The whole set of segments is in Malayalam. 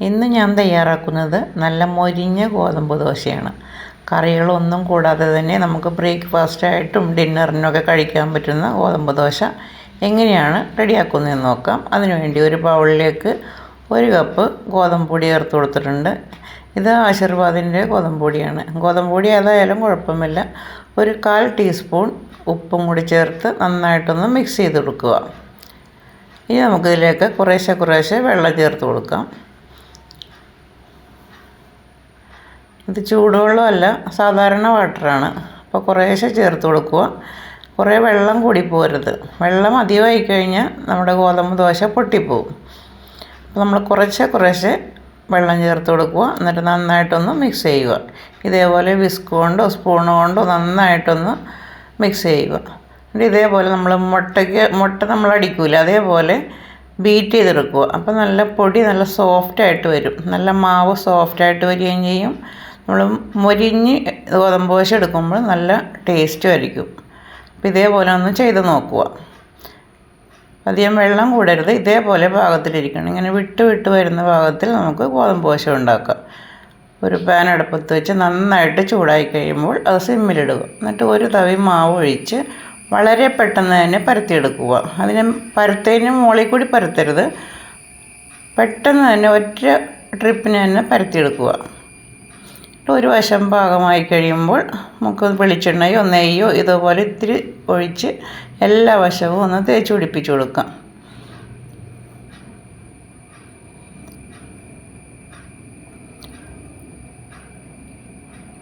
ഇന്ന് ഞാൻ തയ്യാറാക്കുന്നത് നല്ല മൊരിഞ്ഞ ഗോതമ്പ് ദോശയാണ്. കറികളൊന്നും കൂടാതെ തന്നെ നമുക്ക് ബ്രേക്ക്ഫാസ്റ്റായിട്ടും ഡിന്നറിനൊക്കെ കഴിക്കാൻ പറ്റുന്ന ഗോതമ്പ് ദോശ എങ്ങനെയാണ് റെഡിയാക്കുന്നതെന്ന് നോക്കാം. അതിനുവേണ്ടി ഒരു ബൗളിലേക്ക് ഒരു കപ്പ് ഗോതമ്പ് പൊടി ചേർത്ത് കൊടുത്തിട്ടുണ്ട്. ഇത് ആശീർവാദിന്റെ ഗോതമ്പ് പൊടിയാണ്. ഗോതമ്പ് പൊടി ഏതായാലും കുഴപ്പമില്ല. ഒരു കാൽ ടീസ്പൂൺ ഉപ്പും കൂടി ചേർത്ത് നന്നായിട്ടൊന്ന് മിക്സ് ചെയ്ത് കൊടുക്കുക. ഇനി നമുക്കിതിലേക്ക് കുറേശ്ശെ കുറേശ്ശെ വെള്ളം ചേർത്ത് കൊടുക്കാം. ഇത് ചൂടുവെള്ളമല്ല സാധാരണ വാട്ടറാണ്. അപ്പോൾ കുറേശ്ശെ ചേർത്ത് കൊടുക്കുക. കുറേ വെള്ളം കൂടി പോരുത് വെള്ളം അധികമായി കഴിഞ്ഞാൽ നമ്മുടെ ഗോതമ്പ് ദോശ പൊട്ടിപ്പോവും. അപ്പോൾ നമ്മൾ കുറേശ്ശെ കുറേശ്ശെ വെള്ളം ചേർത്ത് കൊടുക്കുക. എന്നിട്ട് നന്നായിട്ടൊന്ന് മിക്സ് ചെയ്യുക. ഇതേപോലെ വിസ്ക് കൊണ്ടോ സ്പൂൺ കൊണ്ടോ നന്നായിട്ടൊന്ന് മിക്സ് ചെയ്യുക. എന്നിട്ട് ഇതേപോലെ നമ്മൾ മുട്ടയ്ക്ക് മുട്ട നമ്മൾ അടിക്കില്ല അതേപോലെ ബീറ്റ് ചെയ്തെടുക്കുക. അപ്പോൾ നല്ല പൊടി നല്ല സോഫ്റ്റായിട്ട് വരും. നല്ല മാവ് സോഫ്റ്റായിട്ട് വരികയും ചെയ്യും. നമ്മൾ മൊരിഞ്ഞ് ഗോതമ്പ് ദോശ എടുക്കുമ്പോൾ നല്ല ടേസ്റ്റ് ആയിരിക്കും. അപ്പം ഇതേപോലെ ഒന്ന് ചെയ്ത് നോക്കുക. അധികം വെള്ളം കൂടരുത്. ഇതേപോലെ പാകത്തിലിരിക്കണം. ഇങ്ങനെ വിട്ട് വിട്ട് വരുന്ന പാകത്തിൽ നമുക്ക് ഗോതമ്പ് ദോശ ഉണ്ടാക്കാം. ഒരു പാൻ അടുപ്പത്ത് വെച്ച് നന്നായിട്ട് ചൂടായി കഴിയുമ്പോൾ അത് സിമ്മിലിടുക എന്നിട്ട് ഒരു തവി മാവ് ഒഴിച്ച് വളരെ പെട്ടെന്ന് തന്നെ പരത്തിയെടുക്കുക. അതിന് പരത്തതിന് മുകളിൽ കൂടി പരത്തരുത്. പെട്ടെന്ന് തന്നെ ഒറ്റ ട്രിപ്പിന് തന്നെ പരത്തിയെടുക്കുക. ഒരു വശം പാകമായി കഴിയുമ്പോൾ നമുക്ക് വെളിച്ചെണ്ണയോ നെയ്യോ ഇതുപോലെ ഇത്തിരി ഒഴിച്ച് എല്ലാ വശവും ഒന്ന് തേച്ച് പിടിപ്പിച്ച് കൊടുക്കാം.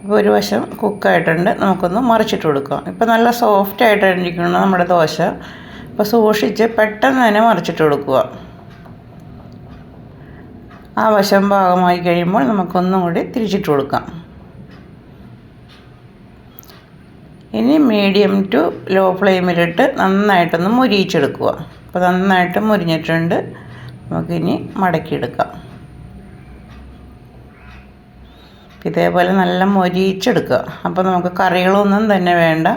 ഇപ്പോൾ ഒരു വശം കുക്കായിട്ടുണ്ട്. നമുക്കൊന്ന് മറിച്ചിട്ട് കൊടുക്കാം. ഇപ്പോൾ നല്ല സോഫ്റ്റ് ആയിട്ടായിരിക്കണം നമ്മുടെ ദോശ. അപ്പോൾ സൂക്ഷിച്ച് പെട്ടെന്ന് തന്നെ മറിച്ചിട്ട് കൊടുക്കുക. ആ വശം ഭാഗമായി കഴിയുമ്പോൾ നമുക്കൊന്നും കൂടി തിരിച്ചിട്ട് കൊടുക്കാം. ഇനി മീഡിയം ടു ലോ ഫ്ലെയിമിലിട്ട് നന്നായിട്ടൊന്ന് മുരിയിച്ചെടുക്കുക. അപ്പോൾ നന്നായിട്ട് മുരിഞ്ഞിട്ടുണ്ട്. നമുക്കിനി മടക്കിയെടുക്കാം. ഇതേപോലെ നല്ല മൊരിയിച്ചെടുക്കുക. അപ്പോൾ നമുക്ക് കറികളൊന്നും തന്നെ വേണ്ട.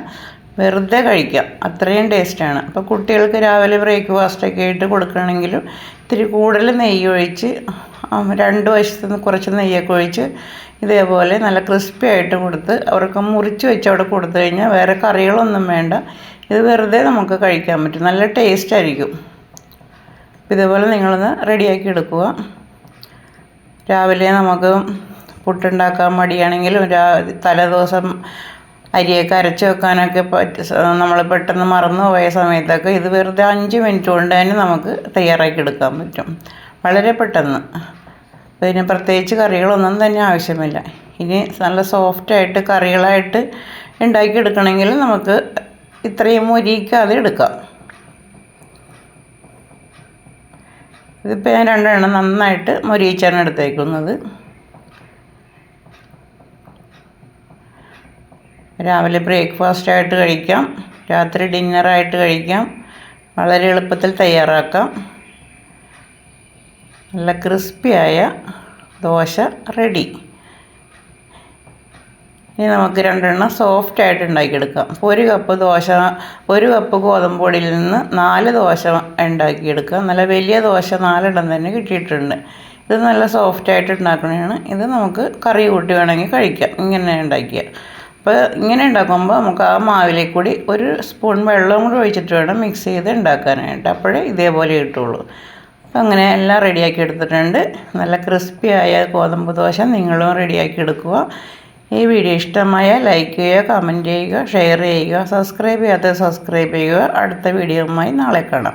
വെറുതെ കഴിക്കാം. അത്രയും ടേസ്റ്റാണ് അപ്പോൾ കുട്ടികൾക്ക് രാവിലെ ബ്രേക്ക്ഫാസ്റ്റൊക്കെ ആയിട്ട് കൊടുക്കണമെങ്കിലും ഇത്തിരി കൂടുതൽ നെയ്യ് ഒഴിച്ച് രണ്ട് വശത്ത് നിന്ന് കുറച്ച് നെയ്യൊക്കെ ഒഴിച്ച് ഇതേപോലെ നല്ല ക്രിസ്പി ആയിട്ട് കൊടുത്ത് അവർക്ക് മുറിച്ച് വെച്ച് അവിടെ കൊടുത്തു കഴിഞ്ഞാൽ വേറെ കറികളൊന്നും വേണ്ട. ഇത് വെറുതെ നമുക്ക് കഴിക്കാൻ പറ്റും. നല്ല ടേസ്റ്റ് ആയിരിക്കും. ഇതേപോലെ നിങ്ങളൊന്ന് റെഡിയാക്കി എടുക്കുക. രാവിലെ നമുക്ക് പുട്ടുണ്ടാക്കാൻ മടിയാണെങ്കിലും രാ തലേദിവസം അരിയൊക്കെ അരച്ച് വെക്കാനൊക്കെ പറ്റ നമ്മൾ പെട്ടെന്ന് മറന്നു പോയ സമയത്തൊക്കെ ഇത് വെറുതെ അഞ്ച് മിനിറ്റ് കൊണ്ട് തന്നെ നമുക്ക് തയ്യാറാക്കി എടുക്കാൻ പറ്റും. വളരെ പെട്ടെന്ന്. ഇതിന് പ്രത്യേകിച്ച് കറികളൊന്നും തന്നെ ആവശ്യമില്ല. ഇനി നല്ല സോഫ്റ്റായിട്ട് കറികളായിട്ട് ഉണ്ടാക്കിയെടുക്കണമെങ്കിൽ നമുക്ക് ഇത്രയും മുരിക്കാതെ എടുക്കാം. ഇതിപ്പോൾ ഞാൻ രണ്ടെണ്ണം നന്നായിട്ട് മൊരിയിച്ചാണ് എടുത്തേക്കുന്നത്. രാവിലെ ബ്രേക്ക്ഫാസ്റ്റായിട്ട് കഴിക്കാം. രാത്രി ഡിന്നറായിട്ട് കഴിക്കാം. വളരെ എളുപ്പത്തിൽ തയ്യാറാക്കാം. നല്ല ക്രിസ്പിയായ ദോശ റെഡി ഇനി നമുക്ക് രണ്ടെണ്ണം സോഫ്റ്റായിട്ട് ഉണ്ടാക്കിയെടുക്കാം. ഒരു കപ്പ് ദോശ ഒരു കപ്പ് ഗോതമ്പ് പൊടിയിൽ നിന്ന് നാല് ദോശ ഉണ്ടാക്കിയെടുക്കാം. നല്ല വലിയ ദോശ നാലെണ്ണം തന്നെ കിട്ടിയിട്ടുണ്ട്. ഇത് നല്ല സോഫ്റ്റായിട്ട് ഉണ്ടാക്കണതാണ് ഇത് നമുക്ക് കറി കൂട്ടി വേണമെങ്കിൽ കഴിക്കാം. ഇങ്ങനെ ഉണ്ടാക്കിയ. അപ്പോൾ ഇങ്ങനെ ഉണ്ടാക്കുമ്പോൾ നമുക്ക് ആ മാവിലേക്ക് കൂടി ഒരു സ്പൂൺ വെള്ളം കൂടി ഒഴിച്ചിട്ട് വേണം മിക്സ് ചെയ്ത് ഉണ്ടാക്കാനായിട്ട്. അപ്പോഴേ ഇതേപോലെ കിട്ടുള്ളൂ. അപ്പോൾ അങ്ങനെ എല്ലാം റെഡിയാക്കി എടുത്തിട്ടുണ്ട്. നല്ല ക്രിസ്പിയായ ഗോതമ്പ് ദോശ നിങ്ങളും റെഡിയാക്കി എടുക്കുക. ഈ വീഡിയോ ഇഷ്ടമായ ലൈക്ക് ചെയ്യുക കമന്റ് ചെയ്യുക ഷെയർ ചെയ്യുക സബ്സ്ക്രൈബ് ചെയ്യാത്ത സബ്സ്ക്രൈബ് ചെയ്യുക. അടുത്ത വീഡിയോയുമായി നാളെ കാണാം.